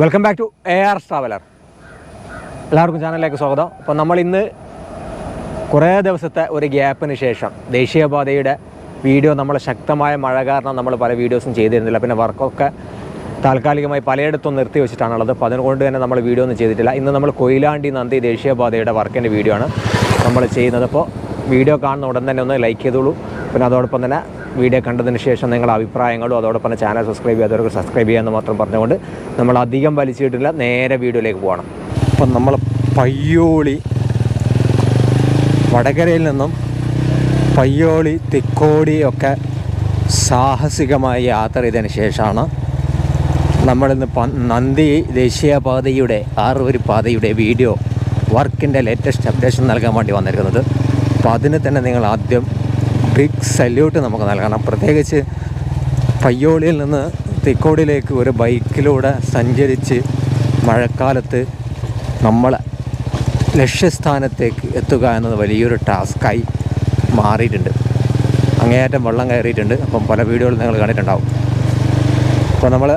Welcome back to A R traveller എല്ലാവർക്കും ചാനലിലേക്ക് സ്വാഗതം. അപ്പോൾ നമ്മൾ ഇന്ന് കുറേ ദിവസത്തെ ഒരു ഗ്യാപ്പിന് ശേഷം ദേശീയപാതയുടെ വീഡിയോ നമ്മൾ ശക്തമായ മഴ കാരണം നമ്മൾ പല വീഡിയോസും ചെയ്തിരുന്നില്ല. പിന്നെ വർക്കൊക്കെ താൽക്കാലികമായി പലയിടത്തും നിർത്തി വെച്ചിട്ടാണുള്ളത്. അപ്പോൾ അതുകൊണ്ട് തന്നെ നമ്മൾ വീഡിയോ ഒന്നും ചെയ്തിട്ടില്ല. ഇന്ന് നമ്മൾ കൊയിലാണ്ടി നന്ദി ദേശീയപാതയുടെ വർക്കിന്റെ വീഡിയോ ആണ് നമ്മൾ ചെയ്യുന്നത്. അപ്പോൾ വീഡിയോ കാണുന്ന ഉടൻ തന്നെ ഒന്ന് ലൈക്ക് ചെയ്തോളൂ. പിന്നെ അതോടൊപ്പം തന്നെ വീഡിയോ കണ്ടതിന് ശേഷം നിങ്ങളുടെ അഭിപ്രായങ്ങളും അതോടൊപ്പം ചാനൽ സബ്സ്ക്രൈബ് ചെയ്യാത്തവർക്ക് സബ്സ്ക്രൈബ് ചെയ്യാമെന്ന് മാത്രം പറഞ്ഞുകൊണ്ട് നമ്മൾ അധികം വലിച്ചിട്ടില്ല നേരെ വീഡിയോയിലേക്ക് പോകണം. അപ്പം നമ്മൾ പയ്യോളി വടകരയിൽ നിന്നും പയ്യോളി തിക്കോടി ഒക്കെ സാഹസികമായി യാത്ര ചെയ്തതിന് ശേഷമാണ് നമ്മളിന്ന് പ- നന്ദി ദേശീയപാതയുടെ ആറുവരി പാതയുടെ വീഡിയോ വർക്കിന്റെ ലേറ്റസ്റ്റ് അപ്ഡേഷൻ നൽകാൻ വേണ്ടി വന്നിരിക്കുന്നത്. അപ്പോൾ അതിന് തന്നെ നിങ്ങൾ ആദ്യം ബിഗ് സല്യൂട്ട് നമുക്ക് നൽകണം. പ്രത്യേകിച്ച് പയ്യോളിയിൽ നിന്ന് തിക്കോടിയിലേക്ക് ഒരു ബൈക്കിലൂടെ സഞ്ചരിച്ച് മഴക്കാലത്ത് നമ്മൾ ലക്ഷ്യസ്ഥാനത്തേക്ക് എത്തുക എന്നത് വലിയൊരു ടാസ്ക്കായി മാറിയിട്ടുണ്ട്. അങ്ങേയറ്റം വെള്ളം കയറിയിട്ടുണ്ട്. അപ്പം പല വീഡിയോകളും നിങ്ങൾ കണ്ടിട്ടുണ്ടാവും. അപ്പോൾ നമ്മൾ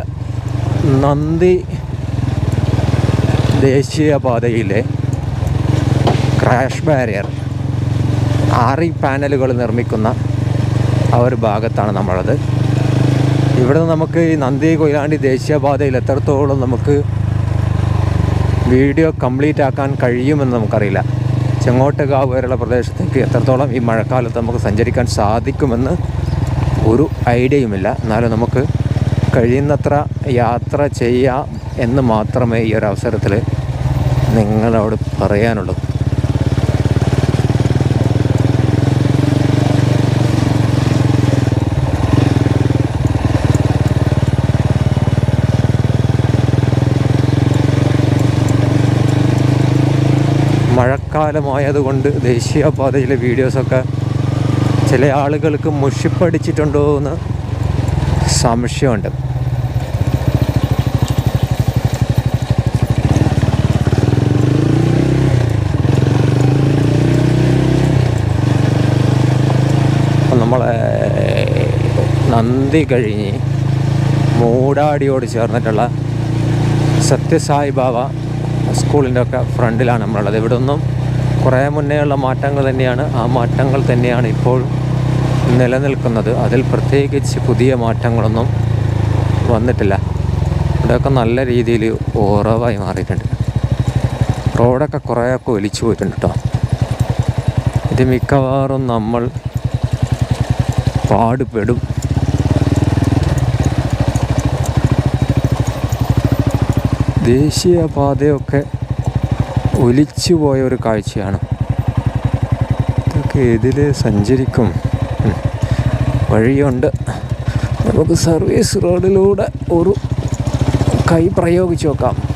നന്ദി ദേശീയപാതയിലെ ക്രാഷ് ബാരിയർ ആറി പാനലുകൾ നിർമ്മിക്കുന്ന ആ ഒരു ഭാഗത്താണ് നമ്മളത്. ഇവിടെ നമുക്ക് ഈ നന്ദി കൊയിലാണ്ടി ദേശീയപാതയിൽ എത്രത്തോളം നമുക്ക് വീഡിയോ കംപ്ലീറ്റ് ആക്കാൻ കഴിയുമെന്ന് നമുക്കറിയില്ല. ചെങ്ങോട്ടുകാവ് വരെയുള്ള പ്രദേശത്തേക്ക് എത്രത്തോളം ഈ മഴക്കാലത്ത് നമുക്ക് സഞ്ചരിക്കാൻ സാധിക്കുമെന്ന് ഒരു ഐഡിയയുമില്ല. എന്നാലും നമുക്ക് കഴിയുന്നത്ര യാത്ര ചെയ്യാം എന്ന് മാത്രമേ ഈ ഒരു അവസരത്തിൽ നിങ്ങളോട് പറയാനുള്ളൂ. മഴക്കാലമായതുകൊണ്ട് ദേശീയപാതയിലെ വീഡിയോസൊക്കെ ചില ആളുകൾക്ക് മുഷിപ്പടിച്ചിട്ടുണ്ടോ എന്ന് സംശയമുണ്ട് നമ്മളെ നന്ദി കഴിഞ്ഞ് മൂടാടിയോട് ചേർന്നിട്ടുള്ള സത്യസായി ബാബ സ്കൂളിന്റെ ഒക്കെ ഫ്രണ്ടിലാണ് നമ്മളുള്ളത്. ഇവിടെ ഒന്നും കുറേ മുന്നേയുള്ള മാറ്റങ്ങൾ തന്നെയാണ്. ആ മാറ്റങ്ങൾ തന്നെയാണ് ഇപ്പോൾ നിലനിൽക്കുന്നത്. അതിൽ പ്രത്യേകിച്ച് പുതിയ മാറ്റങ്ങളൊന്നും വന്നിട്ടില്ല. ഇതൊക്കെ നല്ല രീതിയിൽ ഓറവായി മാറിയിട്ടുണ്ട്. റോഡൊക്കെ കുറേയൊക്കെ ഒലിച്ചു പോയിട്ടുണ്ട് കേട്ടോ. ഇത് മിക്കവാറും നമ്മൾ പാടുപെടും. ദേശീയപാതയൊക്കെ ഒലിച്ചു പോയ ഒരു കാഴ്ചയാണ്. ഇതൊക്കെ ഇതിൽ സഞ്ചരിക്കും. വഴിയുണ്ട്. നമുക്ക് സർവീസ് റോഡിലൂടെ ഒരു കൈ പ്രയോഗിച്ചു നോക്കാം.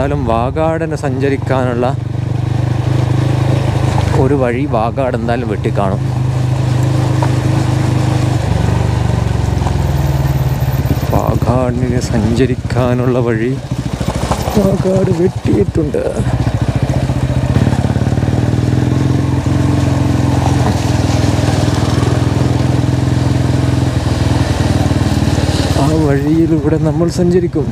എന്തായാലും വാഗാടന് സഞ്ചരിക്കാനുള്ള ഒരു വഴി വാഗാട് എന്തായാലും വെട്ടിക്കാണും. വാഗാടിന് സഞ്ചരിക്കാനുള്ള വഴി വാഗാട് വെട്ടിയിട്ടുണ്ട്. ആ വഴിയിലൂടെ നമ്മൾ സഞ്ചരിക്കും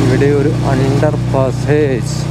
ഇവിടെ ഒരു അണ്ടർ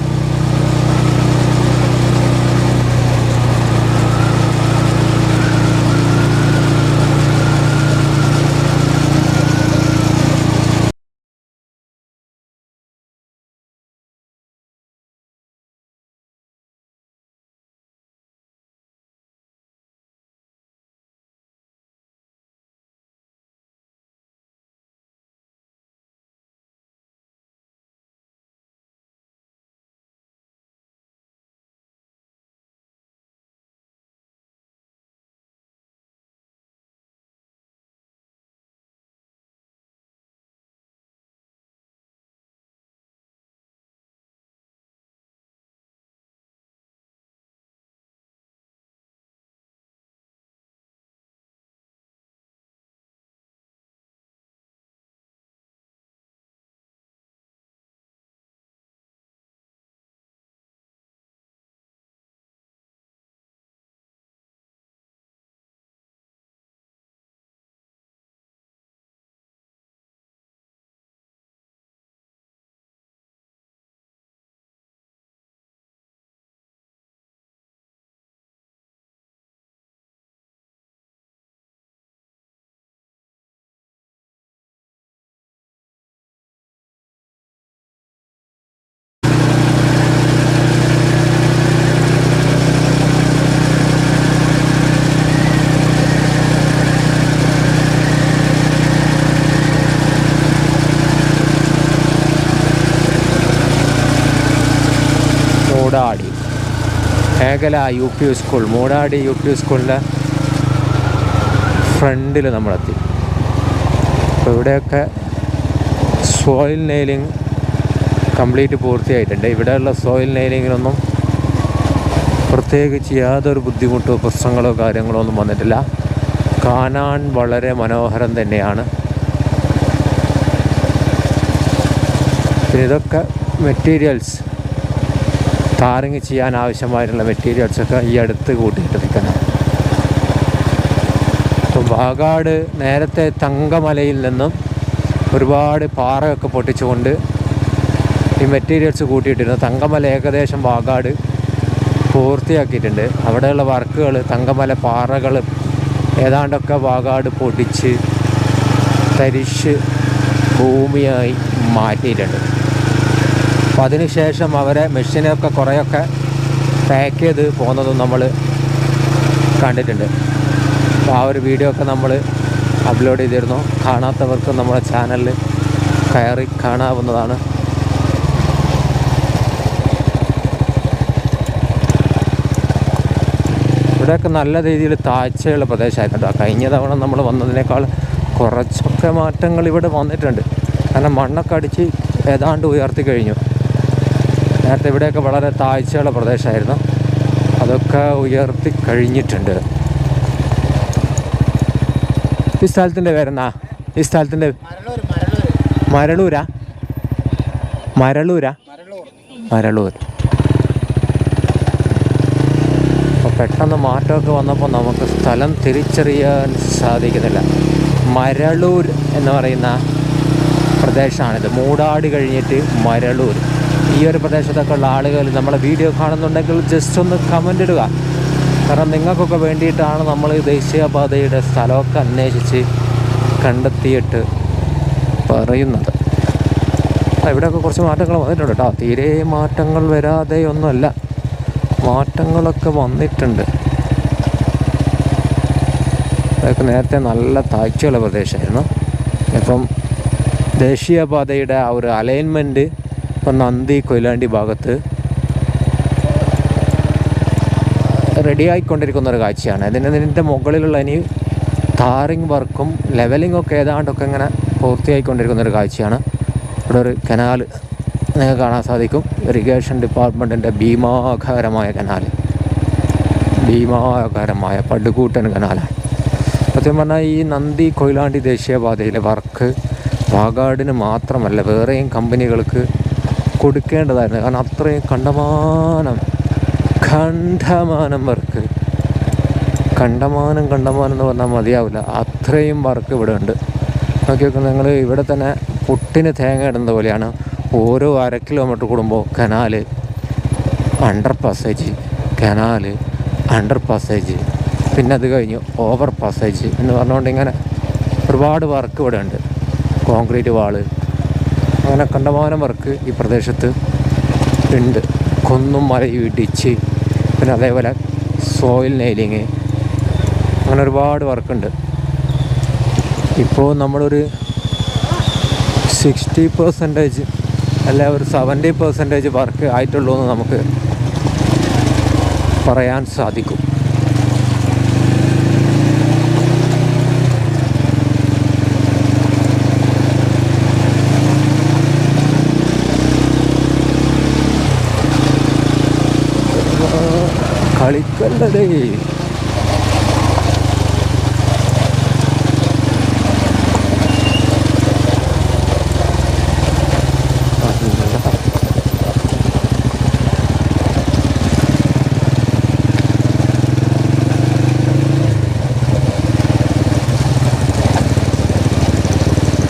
മൂടാടി. മേഖല U P school. Moodadi U P സ്കൂളിന്റെ ഫ്രണ്ടിൽ നമ്മളെത്തി. അപ്പോൾ ഇവിടെയൊക്കെ സോയിൽ നെയിലിംഗ് കംപ്ലീറ്റ് പൂർത്തിയായിട്ടുണ്ട്. ഇവിടെയുള്ള സോയിൽ നെയിലിങ്ങിനൊന്നും പ്രത്യേകിച്ച് യാതൊരു ബുദ്ധിമുട്ടോ പ്രശ്നങ്ങളോ കാര്യങ്ങളോ ഒന്നും വന്നിട്ടില്ല. കാണാൻ വളരെ മനോഹരം തന്നെയാണ്. ഇതൊക്കെ മെറ്റീരിയൽസ്. ടാറിങ് ചെയ്യാൻ ആവശ്യമായിട്ടുള്ള മെറ്റീരിയൽസൊക്കെ ഈ അടുത്ത് കൂട്ടിയിട്ട് നിൽക്കണം. വാകാട് നേരത്തെ തങ്കമലയിൽ നിന്നും ഒരുപാട് പാറയൊക്കെ പൊട്ടിച്ചുകൊണ്ട് ഈ മെറ്റീരിയൽസ് കൂട്ടിയിട്ടിരുന്നു. തങ്കമല ഏകദേശം വാഗാട് പൂർത്തിയാക്കിയിട്ടുണ്ട്. അവിടെയുള്ള വർക്കുകൾ തങ്കമല പാറകൾ ഏതാണ്ടൊക്കെ വാഗാട് പൊടിച്ച് തരിശ് ഭൂമിയായി മാറ്റിയിട്ടുണ്ട്. അപ്പോൾ അതിനുശേഷം അവരെ മെഷീനൊക്കെ കുറേയൊക്കെ പാക്ക് ചെയ്ത് പോകുന്നതും നമ്മൾ കണ്ടിട്ടുണ്ട്. അപ്പോൾ ആ ഒരു വീഡിയോ ഒക്കെ നമ്മൾ അപ്ലോഡ് ചെയ്തിരുന്നു. കാണാത്തവർക്ക് നമ്മുടെ ചാനലിൽ കയറി കാണാവുന്നതാണ്. ഇവിടെയൊക്കെ നല്ല രീതിയിൽ താഴ്ചയുള്ള പ്രദേശമായിട്ടുണ്ട്. കഴിഞ്ഞ തവണ നമ്മൾ വന്നതിനേക്കാൾ കുറച്ചൊക്കെ മാറ്റങ്ങൾ ഇവിടെ വന്നിട്ടുണ്ട്. കാരണം മണ്ണൊക്കെ അടിച്ച് ഏതാണ്ട് ഉയർത്തി കഴിഞ്ഞു. നേരത്തെ ഇവിടെയൊക്കെ വളരെ താഴ്ചയുള്ള പ്രദേശമായിരുന്നു. അതൊക്കെ ഉയർത്തി കഴിഞ്ഞിട്ടുണ്ട്. ഈ സ്ഥലത്തിന്റെ പേരെന്നാ? ഈ സ്ഥലത്തിന്റെ മരളൂരാ? മരളൂരാ? മരളൂർ. അപ്പോൾ പെട്ടെന്ന് മാറ്റമൊക്കെ വന്നപ്പോൾ നമുക്ക് സ്ഥലം തിരിച്ചറിയാൻ സാധിക്കുന്നില്ല. മരളൂർ എന്ന് പറയുന്ന പ്രദേശമാണിത്. മൂടാടി കഴിഞ്ഞിട്ട് മരളൂർ. ഈ ഒരു പ്രദേശത്തൊക്കെ ഉള്ള ആളുകൾ നമ്മളെ വീഡിയോ കാണുന്നുണ്ടെങ്കിൽ ജസ്റ്റ് ഒന്ന് കമന്റ് ഇടുക. കാരണം നിങ്ങൾക്കൊക്കെ വേണ്ടിയിട്ടാണ് നമ്മൾ ദേശീയപാതയുടെ സ്ഥലമൊക്കെ അന്വേഷിച്ച് കണ്ടെത്തിയിട്ട് പറയുന്നത്. ഇവിടെയൊക്കെ കുറച്ച് മാറ്റങ്ങൾ വന്നിട്ടുണ്ട് കേട്ടോ. തീരെ മാറ്റങ്ങൾ വരാതെ ഒന്നുമല്ല. മാറ്റങ്ങളൊക്കെ വന്നിട്ടുണ്ട്. അതൊക്കെ നേരത്തെ നല്ല താഴ്ചയുള്ള പ്രദേശമായിരുന്നു. ഇപ്പം ദേശീയപാതയുടെ ആ ഒരു അലൈൻമെന്റ് ഇപ്പം നന്ദി കൊയിലാണ്ടി ഭാഗത്ത്. റെഡി ആയിക്കൊണ്ടിരിക്കുന്ന ഒരു കാഴ്ചയാണ്. അതിന് ഇതിന്റെ മുകളിലുള്ള ഇനി ടാറിങ് വർക്കും ലെവലിംഗ് ഒക്കെ ഏതാണ്ടൊക്കെ ഇങ്ങനെ പൂർത്തിയായിക്കൊണ്ടിരിക്കുന്ന ഒരു കാഴ്ചയാണ്. ഇവിടെ ഒരു കനാൽ നിങ്ങൾക്ക് കാണാൻ സാധിക്കും. ഇറിഗേഷൻ ഡിപ്പാർട്ട്മെന്റിന്റെ ഭീമാകാരമായ കനാൽ. ഭീമാകാരമായ പടുകൂട്ടൻ കനാലാണ് സത്യം പറഞ്ഞാൽ ഈ നന്ദി കൊയിലാണ്ടി ദേശീയപാതയിലെ വർക്ക് വാഗാടിന് മാത്രമല്ല വേറെയും കമ്പനികൾക്ക് കൊടുക്കേണ്ടതായിരുന്നു. കാരണം അത്രയും കണ്ടമാനം കണ്ടമാനം വർക്ക്. കണ്ടമാനം കണ്ടമാനം എന്ന് പറഞ്ഞാൽ മതിയാവില്ല. അത്രയും വർക്ക് ഇവിടെ ഉണ്ട്. നോക്കി നോക്കുക നിങ്ങൾ ഇവിടെ തന്നെ പുട്ടിന് തേങ്ങ ഇടുന്നത് പോലെയാണ്. ഓരോ അര കിലോമീറ്റർ കൂടുമ്പോൾ canal under passage canal under passage പിന്നെ അത് കഴിഞ്ഞ് ഓവർ പാസേജ് എന്ന് പറഞ്ഞുകൊണ്ട് ഇങ്ങനെ ഒരുപാട് വർക്ക് ഇവിടെ ഉണ്ട്. കോൺക്രീറ്റ് വാൾ അങ്ങനെ കണ്ടമാനം വർക്ക് ഈ പ്രദേശത്ത് ഉണ്ട്. കൊന്നും മലയും ഇടിച്ച് പിന്നെ അതേപോലെ സോയിൽ നെയിലിങ് അങ്ങനെ ഒരുപാട് വർക്കുണ്ട്. ഇപ്പോൾ നമ്മളൊരു സിക്സ്റ്റി പെർസെന്റേജ് അല്ല ഒരു സെവന്റി പെർസെന്റേജ് വർക്ക് ആയിട്ടുള്ളൂ എന്ന് നമുക്ക് പറയാൻ സാധിക്കും. കളിക്കല്ലതേ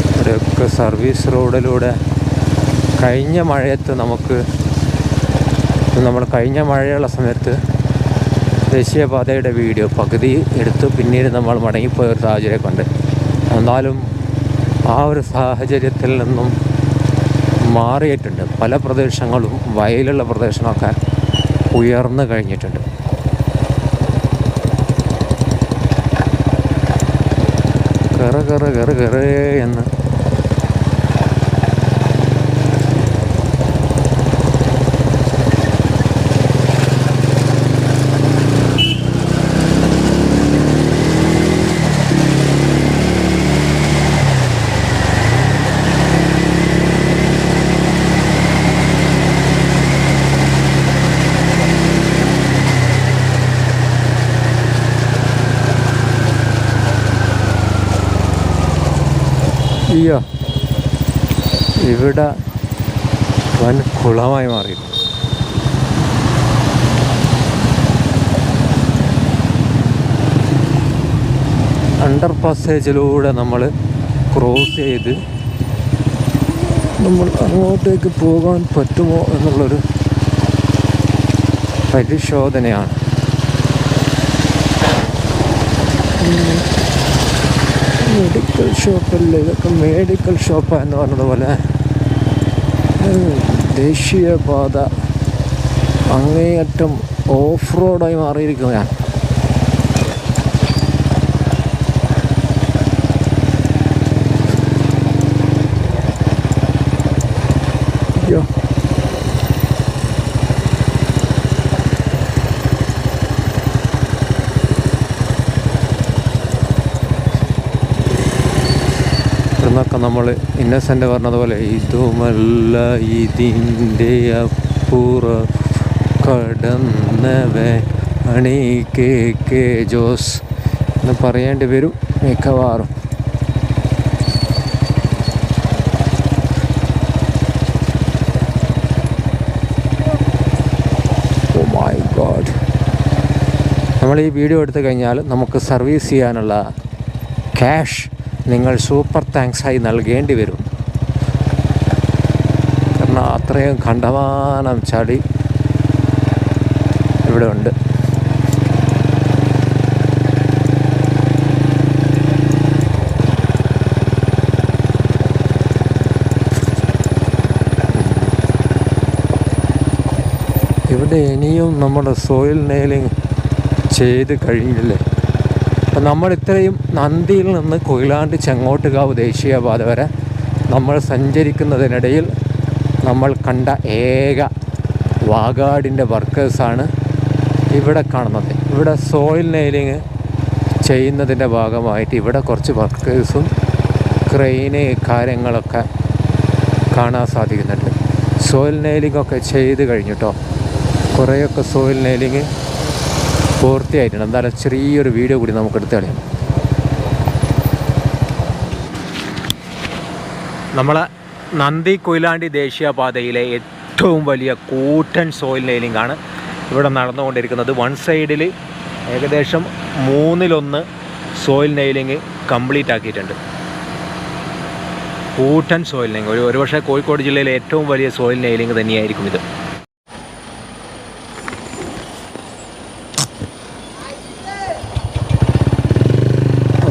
ഇവിടെയൊക്കെ സർവീസ് റോഡിലൂടെ കഴിഞ്ഞ മഴയത്ത് നമുക്ക് നമ്മൾ കഴിഞ്ഞ മഴയുള്ള സമയത്ത് ദേശീയപാതയുടെ വീഡിയോ പകുതി എടുത്ത് പിന്നീട് നമ്മൾ മടങ്ങിപ്പോയ ഒരു സാഹചര്യമൊക്കെ ഉണ്ട്. എന്നാലും ആ ഒരു സാഹചര്യത്തിൽ നിന്നും മാറിയിട്ടുണ്ട്. പല പ്രദേശങ്ങളും വയലുള്ള പ്രദേശങ്ങളൊക്കെ ഉയർന്നു കഴിഞ്ഞിട്ടുണ്ട്. കറ കറ കറ കറ എന്ന് അയ്യോ. ഇവിടെ വൻ കുളമായി മാറി അണ്ടർ പാസേജിലൂടെ നമ്മൾ ക്രോസ് ചെയ്ത് നമ്മൾ അങ്ങോട്ടേക്ക് പോകാൻ പറ്റുമോ എന്നുള്ളൊരു പരിശോധനയാണ്. മെഡിക്കൽ ഷോപ്പല്ലേ ഇതൊക്കെ മെഡിക്കൽ ഷോപ്പ് എന്ന് പറഞ്ഞതുപോലെ ദേശീയപാത അങ്ങേയറ്റം ഓഫ് റോഡായി മാറിയിരിക്കുകയാണ് അയ്യോ ഇവിടുന്നൊക്കെ നമ്മൾ ഇന്നസെന്റ് പറഞ്ഞതുപോലെ ഇതുമല്ല ഇതിന്റെ അപ്പുറം. കടന്നവേ അണി കെ കെ ജോസ്. എന്ന് പറയേണ്ടി വരും മിക്കവാറും. മൈ ഗോഡ് നമ്മൾ ഈ വീഡിയോ എടുത്തു കഴിഞ്ഞാൽ നമുക്ക് സർവീസ് ചെയ്യാനുള്ള ക്യാഷ് നിങ്ങൾ സൂപ്പർ താങ്ക്സായി നൽകേണ്ടി വരും. കാരണം അത്രയും കണ്ടമാനം ചളി ഇവിടെ ഉണ്ട്. ഇവിടെ ഇനിയും നമ്മുടെ സോയിൽ നെയിലിംഗ് ചെയ്ത് കഴിഞ്ഞില്ലേ അപ്പം നമ്മൾ ഇത്രയും നന്ദിയിൽ നിന്ന് കൊയിലാണ്ട് ചെങ്ങോട്ടുകാവ് ദേശീയപാത വരെ നമ്മൾ സഞ്ചരിക്കുന്നതിനിടയിൽ നമ്മൾ കണ്ട ഏക വാഗാടിന്റെ വർക്കേഴ്സാണ് ഇവിടെ കാണുന്നത്. ഇവിടെ സോയിൽ നെയിലിങ് ചെയ്യുന്നതിന്റെ ഭാഗമായിട്ട് ഇവിടെ കുറച്ച് വർക്കേഴ്സും ക്രെയിന് കാര്യങ്ങളൊക്കെ കാണാൻ സാധിക്കുന്നുണ്ട്. സോയിൽ നെയിലിംഗ് ഒക്കെ ചെയ്ത് കഴിഞ്ഞിട്ടോ? കുറേയൊക്കെ സോയിൽ നെയിലിങ് പൂർത്തിയായിട്ടുണ്ട്. എന്തായാലും ചെറിയൊരു വീഡിയോ കൂടി നമുക്ക് എടുത്ത് കളയാം. നമ്മളെ നന്ദി കൊയിലാണ്ടി ദേശീയപാതയിലെ ഏറ്റവും വലിയ കൂറ്റൻ സോയിൽ നെയിലിംഗ് ആണ് ഇവിടെ നടന്നുകൊണ്ടിരിക്കുന്നത്. വൺ സൈഡിൽ ഏകദേശം മൂന്നിലൊന്ന് സോയിൽ നെയിലിംഗ് കംപ്ലീറ്റ് ആക്കിയിട്ടുണ്ട്. കൂട്ടൻ സോയിൽ നെയിലിംഗ് ഒരു ഒരുപക്ഷെ കോഴിക്കോട് ജില്ലയിലെ ഏറ്റവും വലിയ സോയിൽ നെയിലിംഗ് തന്നെയായിരിക്കും ഇത്.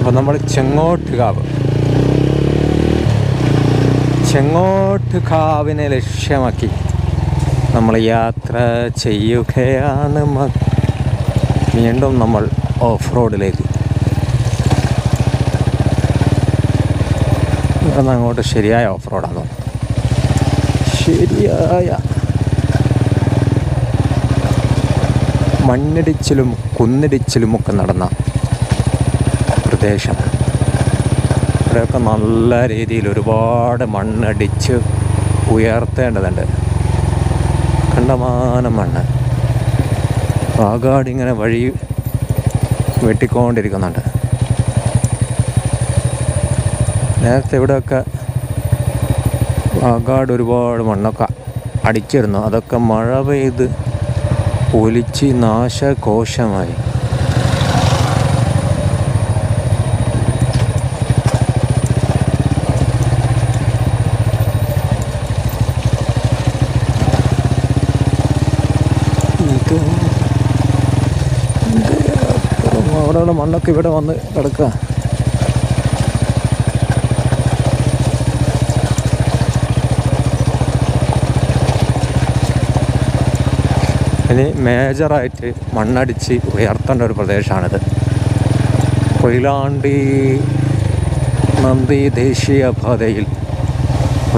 അപ്പോൾ നമ്മൾ ചെങ്ങോട്ടുകാവ് ചെങ്ങോട്ടുകാവിനെ ലക്ഷ്യമാക്കി നമ്മൾ യാത്ര ചെയ്യുകയാണ് വീണ്ടും നമ്മൾ ഓഫ് റോഡിലേക്ക് ഇവിടുന്ന് അങ്ങോട്ട് ശരിയായ ഓഫ് റോഡാണ് ശരിയായ മണ്ണിടിച്ചിലും കുന്നിടിച്ചിലുമൊക്കെ നടന്ന പ്രദേശം. ഇവിടെയൊക്കെ നല്ല രീതിയിൽ ഒരുപാട് മണ്ണടിച്ച് ഉയർത്തേണ്ടതുണ്ട്. കണ്ടമാനം മണ്ണ്. ആകാടിങ്ങനെ ഇങ്ങനെ വഴി വെട്ടിക്കൊണ്ടിരിക്കുന്നുണ്ട്. നേരത്തെ ഇവിടെയൊക്കെ ആകാട് ഒരുപാട് മണ്ണൊക്കെ അടിച്ചിരുന്നു. അതൊക്കെ മഴ പെയ്ത് ഒലിച്ച് നാശകോശമായി ഇത് അപ്പുറം അവിടെയുള്ള മണ്ണൊക്കെ ഇവിടെ വന്ന് കിടക്കുക. ഇനി മേജറായിട്ട് മണ്ണടിച്ച് ഉയർത്തേണ്ട ഒരു പ്രദേശമാണിത്. കൊയിലാണ്ടി നന്ദി ദേശീയ പാതയിൽ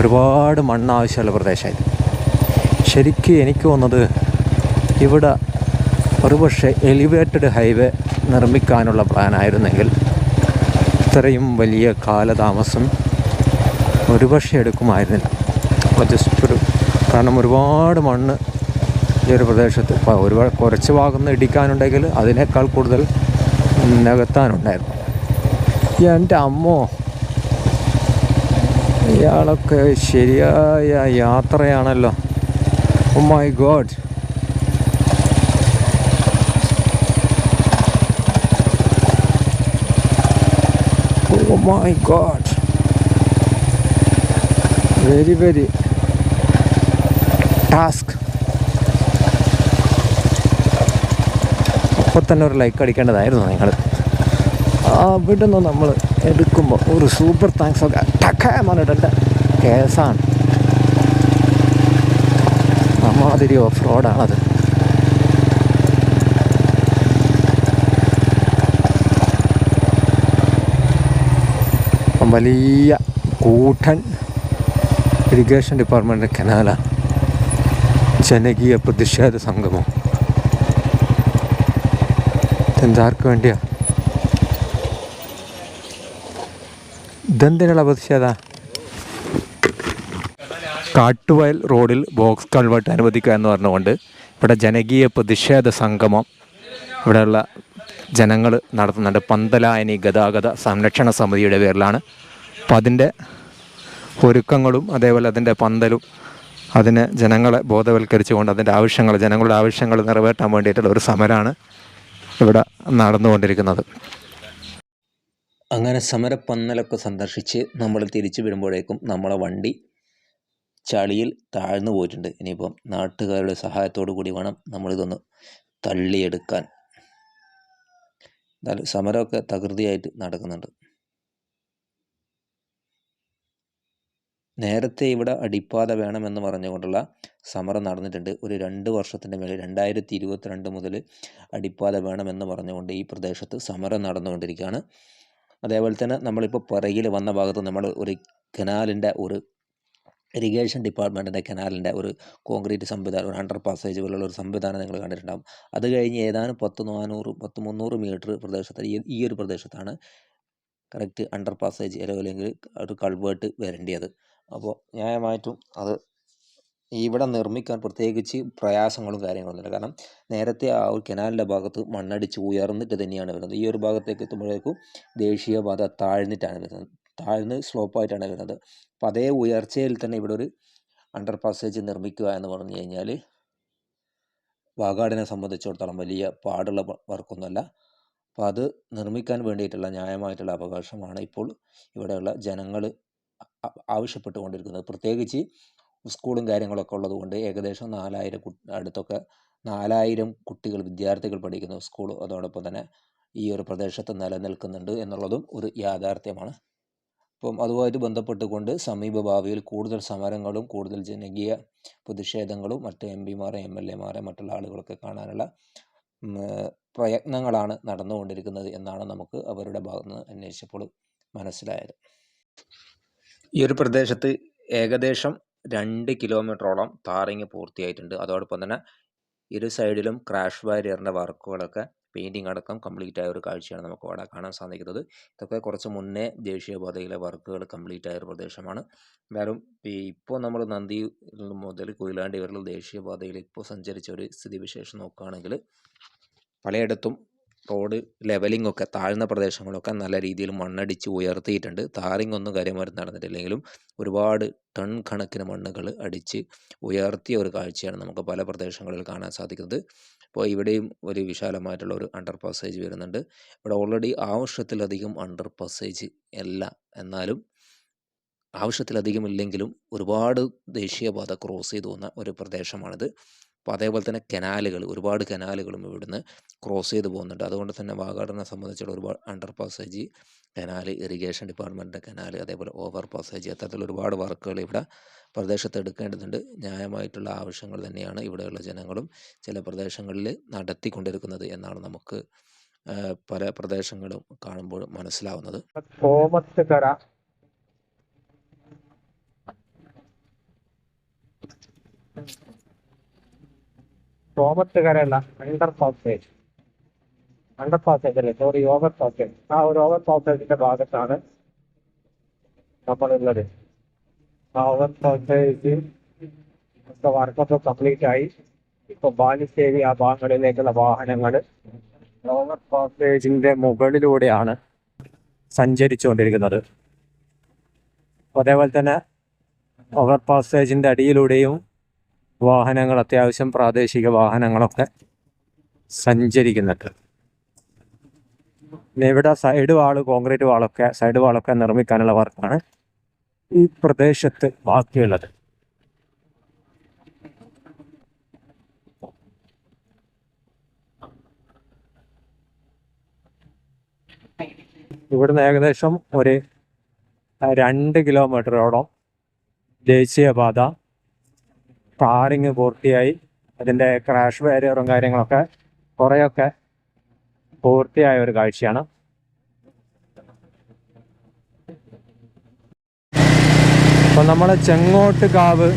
ഒരുപാട് മണ്ണാവശ്യമുള്ള പ്രദേശമായത്. ശരിക്കും എനിക്ക് തോന്നുന്നത് ഇവിടെ ഒരുപക്ഷെ എലിവേറ്റഡ് ഹൈവേ നിർമ്മിക്കാനുള്ള പ്ലാനായിരുന്നെങ്കിൽ ഇത്രയും വലിയ കാലതാമസം ഒരുപക്ഷെ എടുക്കുമായിരുന്നില്ല. അപ്പോൾ ജസ്റ്റ് ഒരു കാരണം ഒരുപാട് മണ്ണ് ഈ ഒരു പ്രദേശത്ത് ഇപ്പോൾ ഒരുപാട് കുറച്ച് ഭാഗം ഇടിക്കാനുണ്ടെങ്കിൽ അതിനേക്കാൾ കൂടുതൽ നികത്താനുണ്ടായിരുന്നു. എന്റെ അമ്മോ ഇയാളൊക്കെ ശരിയായ യാത്രയാണല്ലോ. My God my God very very task അപ്പോൾ തന്നെ ഒരു ലൈക്ക് അടിക്കേണ്ടതായിരുന്നു നിങ്ങൾ അവിടെ നിന്ന് നമ്മൾ എടുക്കുമ്പോൾ ഒരു സൂപ്പർ താങ്ക്സ് ഒക്കെ. ടക്കാമാണ് ഇടേണ്ട. കേസാണ്. അമ്മാതിരി ഓഫ് റോഡാണത് വലിയ കൂട്ടൻ ഇറിഗേഷൻ ഡിപ്പാർട്ട്മെന്റ് കനാലാണ് ജനകീയ പ്രതിഷേധ സംഗമം. ഇതെന്താർക്ക് വേണ്ടിയാ? ഇതെന്തിനുള്ള പ്രതിഷേധ? കാട്ടുവയൽ റോഡിൽ ബോക്സ് കൾവെട്ട് അനുവദിക്കുക എന്ന് പറഞ്ഞുകൊണ്ട് ഇവിടെ ജനകീയ പ്രതിഷേധ സംഗമം ഇവിടെയുള്ള ജനങ്ങൾ നടത്തുന്നുണ്ട്. പന്തലായനി ഗതാഗത സംരക്ഷണ സമിതിയുടെ പേരിലാണ്. അപ്പം അതിന്റെ ഒരുക്കങ്ങളും അതേപോലെ അതിന്റെ പന്തലും അതിന് ജനങ്ങളെ ബോധവൽക്കരിച്ചുകൊണ്ട് അതിന്റെ ആവശ്യങ്ങൾ ജനങ്ങളുടെ ആവശ്യങ്ങൾ നിറവേറ്റാൻ വേണ്ടിയിട്ടുള്ള ഒരു സമരമാണ് ഇവിടെ നടന്നുകൊണ്ടിരിക്കുന്നത്. അങ്ങനെ സമരപ്പന്നലൊക്കെ സന്ദർശിച്ച് നമ്മൾ തിരിച്ചു വരുമ്പോഴേക്കും നമ്മളെ വണ്ടി ചളിയിൽ താഴ്ന്നു പോയിട്ടുണ്ട്. ഇനിയിപ്പം നാട്ടുകാരുടെ സഹായത്തോടു കൂടി വേണം നമ്മളിതൊന്ന് തള്ളിയെടുക്കാൻ. എന്നാലും സമരമൊക്കെ തകൃതിയായിട്ട് നടക്കുന്നുണ്ട്. നേരത്തെ ഇവിടെ അടിപ്പാത വേണമെന്ന് പറഞ്ഞുകൊണ്ടുള്ള സമരം നടന്നിട്ടുണ്ട്. ഒരു രണ്ട് വർഷത്തിന്റെ മേലെ രണ്ടായിരത്തി ഇരുപത്തിരണ്ട് മുതൽ അടിപ്പാത വേണമെന്ന് പറഞ്ഞുകൊണ്ട് ഈ പ്രദേശത്ത് സമരം നടന്നുകൊണ്ടിരിക്കുകയാണ്. അതേപോലെ തന്നെ നമ്മളിപ്പോൾ പിറകിൽ വന്ന ഭാഗത്ത് നമ്മൾ ഒരു കനാലിന്റെ ഒരു ഇറിഗേഷൻ ഡിപ്പാർട്ട്മെന്റിന്റെ കനാലിന്റെ ഒരു കോൺക്രീറ്റ് സംവിധാനം ഒരു അണ്ടർ പാസേജ് പോലുള്ള ഒരു സംവിധാനം നിങ്ങൾ കണ്ടിട്ടുണ്ടാകും അത് കഴിഞ്ഞ് ഏതാനും പത്ത് നാനൂറ് പത്ത് മുന്നൂറ് മീറ്റർ പ്രദേശത്ത് ഈ ഒരു പ്രദേശത്താണ് കറക്റ്റ് അണ്ടർ പാസേജ് അല്ലെങ്കിൽ ഒരു കൾവേർട്ട് വരേണ്ടത് അപ്പോൾ ന്യായമായിട്ടും അത് ഇവിടെ നിർമ്മിക്കാൻ പ്രത്യേകിച്ച് പ്രയാസങ്ങളും കാര്യങ്ങളൊന്നുമില്ല. കാരണം നേരത്തെ ആ ഒരു കനാലിന്റെ ഭാഗത്ത് മണ്ണടിച്ച് ഉയർന്നിട്ട് തന്നെയാണ് വരുന്നത്. ഈ ഒരു ഭാഗത്തേക്ക് എത്തുമ്പോഴേക്കും ദേശീയപാത താഴ്ന്നിട്ടാണ് വരുന്നത്. താഴ്ന്ന് സ്ലോപ്പായിട്ടാണ് വരുന്നത്. അപ്പോൾ അതേ ഉയർച്ചയിൽ തന്നെ ഇവിടെ ഒരു അണ്ടർ പാസേജ് നിർമ്മിക്കുക എന്ന് പറഞ്ഞു കഴിഞ്ഞാൽ വാഗാടിനെ സംബന്ധിച്ചിടത്തോളം വലിയ പാടുള്ള വർക്കൊന്നുമല്ല. അപ്പോൾ അത് നിർമ്മിക്കാൻ വേണ്ടിയിട്ടുള്ള ന്യായമായിട്ടുള്ള അവകാശമാണ് ഇപ്പോൾ ഇവിടെയുള്ള ജനങ്ങൾ ആവശ്യപ്പെട്ടുകൊണ്ടിരിക്കുന്നത്. പ്രത്യേകിച്ച് സ്കൂളും കാര്യങ്ങളൊക്കെ ഉള്ളതുകൊണ്ട് ഏകദേശം നാലായിരം അടുത്തൊക്കെ നാലായിരം കുട്ടികൾ വിദ്യാർത്ഥികൾ പഠിക്കുന്ന സ്കൂൾ അതോടൊപ്പം തന്നെ ഈ ഒരു പ്രദേശത്ത് നിലനിൽക്കുന്നുണ്ട് എന്നുള്ളതും ഒരു യാഥാർത്ഥ്യമാണ്. അപ്പം അതുമായിട്ട് ബന്ധപ്പെട്ടുകൊണ്ട് സമീപ ഭാവിയിൽ കൂടുതൽ സമരങ്ങളും കൂടുതൽ ജനകീയ പ്രതിഷേധങ്ങളും മറ്റ് എം പിമാരെ എം എൽ എമാരെ മറ്റുള്ള ആളുകളൊക്കെ കാണാനുള്ള പ്രയത്നങ്ങളാണ് നടന്നുകൊണ്ടിരിക്കുന്നത് എന്നാണ് നമുക്ക് അവരുടെ ഭാഗത്ത് നിന്ന് അന്വേഷിച്ചപ്പോൾ മനസ്സിലായത്. ഈ ഒരു പ്രദേശത്ത് ഏകദേശം രണ്ട് കിലോമീറ്ററോളം താറിങ് പൂർത്തിയായിട്ടുണ്ട്. അതോടൊപ്പം തന്നെ ഇരു സൈഡിലും ക്രാഷ് ബാരിയറിന്റെ വർക്കുകളൊക്കെ പെയിന്റിങ് അടക്കം കംപ്ലീറ്റ് ആയ ഒരു കാഴ്ചയാണ് നമുക്ക് അവിടെ കാണാൻ സാധിക്കുന്നത്. ഇതൊക്കെ കുറച്ച് മുന്നേ ദേശീയപാതയിലെ വർക്കുകൾ കംപ്ലീറ്റ് ആയ ഒരു പ്രദേശമാണ്. എന്തായാലും ഇപ്പോൾ നമ്മൾ നന്ദി മുതൽ കൊയിലാണ്ടി വരെയുള്ള ദേശീയപാതയിൽ ഇപ്പോൾ സഞ്ചരിച്ച ഒരു സ്ഥിതിവിശേഷം നോക്കുകയാണെങ്കിൽ പലയിടത്തും റോഡ് ലെവലിംഗ് ഒക്കെ താഴ്ന്ന പ്രദേശങ്ങളൊക്കെ നല്ല രീതിയിൽ മണ്ണടിച്ച് ഉയർത്തിയിട്ടുണ്ട്. താറിങ് ഒന്നും കാര്യമായിട്ട് നടന്നിട്ടില്ലെങ്കിലും ഒരുപാട് ടൺ കണക്കിന് മണ്ണുകൾ അടിച്ച് ഉയർത്തിയ ഒരു കാഴ്ചയാണ് നമുക്ക് പല പ്രദേശങ്ങളിൽ കാണാൻ സാധിക്കുന്നത്. അപ്പോൾ ഇവിടെയും ഒരു വിശാലമായിട്ടുള്ള ഒരു അണ്ടർ പാസേജ് വരുന്നുണ്ട്. ഇവിടെ ഓൾറെഡി ആവശ്യത്തിലധികം അണ്ടർ പാസേജ് അല്ല. എന്നാലും ആവശ്യത്തിലധികം ഇല്ലെങ്കിലും ഒരുപാട് ദേശീയപാത ക്രോസ് ചെയ്തു പോകുന്ന ഒരു പ്രദേശമാണിത്. അപ്പോൾ അതേപോലെ തന്നെ കനാലുകൾ ഒരുപാട് കനാലുകളും ഇവിടുന്ന് ക്രോസ് ചെയ്ത് പോകുന്നുണ്ട്. അതുകൊണ്ട് തന്നെ വാഗാടിനെ സംബന്ധിച്ചുള്ള ഒരുപാട് അണ്ടർ പാസേജ് കനാൽ ഇറിഗേഷൻ ഡിപ്പാർട്ട്മെന്റിന്റെ കനാൽ അതേപോലെ ഓവർ പാസേജ് അത്തരത്തിലുള്ള ഒരുപാട് വർക്കുകൾ ഇവിടെ പ്രദേശത്ത് എടുക്കേണ്ടതുണ്ട്. ന്യായമായിട്ടുള്ള ആവശ്യങ്ങൾ തന്നെയാണ് ഇവിടെയുള്ള ജനങ്ങളും ചില പ്രദേശങ്ങളിൽ നടത്തിക്കൊണ്ടിരിക്കുന്നത് എന്നാണ് നമുക്ക് പല പ്രദേശങ്ങളും കാണുമ്പോൾ മനസ്സിലാവുന്നത്. കോമത്തുകര കോമത്തുകരല്ല അണ്ടർ പാസേജ്. അണ്ടർ പാസേജ് അല്ലേ? സോറി ഓവർ പാസേജ് ആ ഒരു ഓവർ പാസേജിന്റെ ഭാഗത്താണ് നമ്മളുള്ളത്. ആ ഓവർ പാസേജ് വർക്കൊക്കെ കംപ്ലീറ്റ് ആയി. ഇപ്പൊ ബാലുശ്ശേരി ആ ഭാഗങ്ങളിലേക്കുള്ള വാഹനങ്ങൾ ഓവർ പാസേജിന്റെ മുകളിലൂടെയാണ് സഞ്ചരിച്ചുകൊണ്ടിരിക്കുന്നത്. അതേപോലെ തന്നെ ഓവർ പാസേജിന്റെ അടിയിലൂടെയും വാഹനങ്ങൾ അത്യാവശ്യം പ്രാദേശിക വാഹനങ്ങളൊക്കെ സഞ്ചരിക്കുന്നുണ്ട്. ഇവിടെ സൈഡ് വാൾ കോൺക്രീറ്റ് വാളൊക്കെ സൈഡ് വാളൊക്കെ നിർമ്മിക്കാനുള്ള വർക്കാണ് ഈ പ്രദേശത്ത് ബാക്കിയുള്ളത്. ഇവിടുന്ന് ഏകദേശം ഒരു രണ്ട് കിലോമീറ്ററോളം ദേശീയപാത ടാറിങ് പൂർത്തിയായി. അതിന്റെ ക്രാഷ് ബാരിയറും കാര്യങ്ങളൊക്കെ കുറേയൊക്കെ പൂർത്തിയായ ഒരു കാഴ്ചയാണ് അപ്പം നമ്മൾ ചെങ്ങോട്ടുകാവ്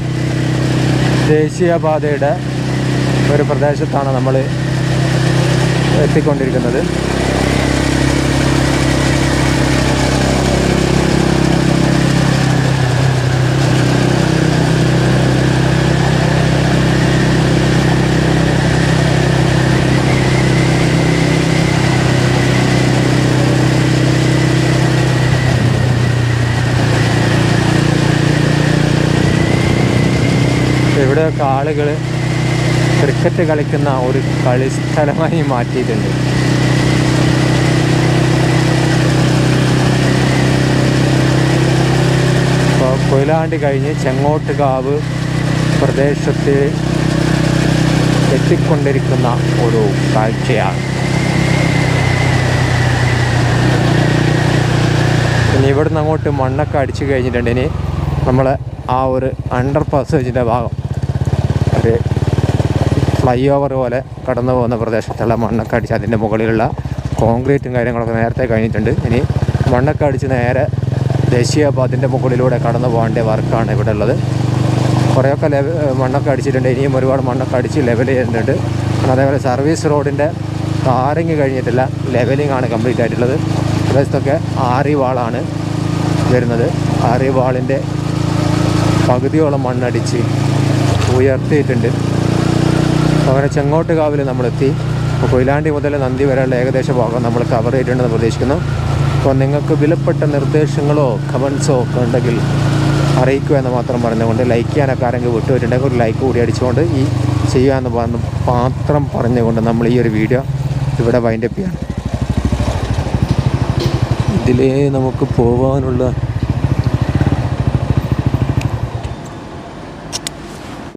ദേശീയപാതയുടെ ഒരു പ്രദേശത്താണ് നമ്മൾ എത്തിക്കൊണ്ടിരിക്കുന്നത്. ഇവിടെയൊക്കെ ആളുകൾ ക്രിക്കറ്റ് കളിക്കുന്ന ഒരു കളിസ്ഥലമായി മാറ്റിയിട്ടുണ്ട്. ഇപ്പോൾ കൊയിലാണ്ടി കഴിഞ്ഞ് ചെങ്ങോട്ടുകാവ് പ്രദേശത്ത് എത്തിക്കൊണ്ടിരിക്കുന്ന ഒരു കാഴ്ചയാണ്. ഇനി ഇവിടുന്ന് അങ്ങോട്ട് മണ്ണൊക്കെ അടിച്ചു കഴിഞ്ഞിട്ടുണ്ട്. ഇനി നമ്മൾ ആ ഒരു അണ്ടർ പാസേജിന്റെ ഭാഗം ഒരു ഫ്ലൈ ഓവർ പോലെ കടന്നു പോകുന്ന പ്രദേശത്തുള്ള മണ്ണൊക്കെ അടിച്ച് അതിന്റെ മുകളിലുള്ള കോൺക്രീറ്റും കാര്യങ്ങളൊക്കെ നേരത്തെ കഴിഞ്ഞിട്ടുണ്ട്. ഇനി മണ്ണൊക്കെ അടിച്ച് നേരെ ദേശീയപാതിന്റെ മുകളിലൂടെ കടന്നു പോകേണ്ട വർക്കാണ് ഇവിടെ ഉള്ളത്. കുറേയൊക്കെ ലെവ മണ്ണൊക്കെ അടിച്ചിട്ടുണ്ട്. ഇനിയും ഒരുപാട് മണ്ണൊക്കെ അടിച്ച് ലെവൽ ചെയ്യുന്നുണ്ട്. അതേപോലെ സർവീസ് റോഡിന്റെ ടാറിങ് കഴിഞ്ഞിട്ടില്ല. ലെവലിംഗ് ആണ് കംപ്ലീറ്റ് ആയിട്ടുള്ളത്. പ്രദേശത്തൊക്കെ ആറി വാളാണ് വരുന്നത്. ആറി വാളിന്റെ പകുതിയോളം മണ്ണടിച്ച് ഉയർത്തിയിട്ടുണ്ട്. അങ്ങനെ ചെങ്ങോട്ട് കാവിൽ നമ്മളെത്തി. അപ്പോൾ കൊയിലാണ്ടി മുതൽ നന്ദി വരെയുള്ള ഏകദേശ ഭാഗം നമ്മൾ കവർ ചെയ്തിട്ടുണ്ടെന്ന് പ്രതീക്ഷിക്കുന്നു. അപ്പോൾ നിങ്ങൾക്ക് വിലപ്പെട്ട നിർദ്ദേശങ്ങളോ കമൻസോ ഒക്കെ ഉണ്ടെങ്കിൽ അറിയിക്കുക എന്ന് മാത്രം പറഞ്ഞുകൊണ്ട് ലൈക്ക് ചെയ്യാനൊക്കെ ആരെങ്കിലും വിട്ടുപോയിട്ടുണ്ടെങ്കിൽ ഒരു ലൈക്ക് കൂടി അടിച്ചുകൊണ്ട് ഈ ചെയ്യാമെന്ന് പറഞ്ഞ് മാത്രം പറഞ്ഞുകൊണ്ട് നമ്മൾ ഈ ഒരു വീഡിയോ ഇവിടെ വൈൻഡപ്പ് ചെയ്യണം. ഇതിലേ നമുക്ക് പോകാനുള്ള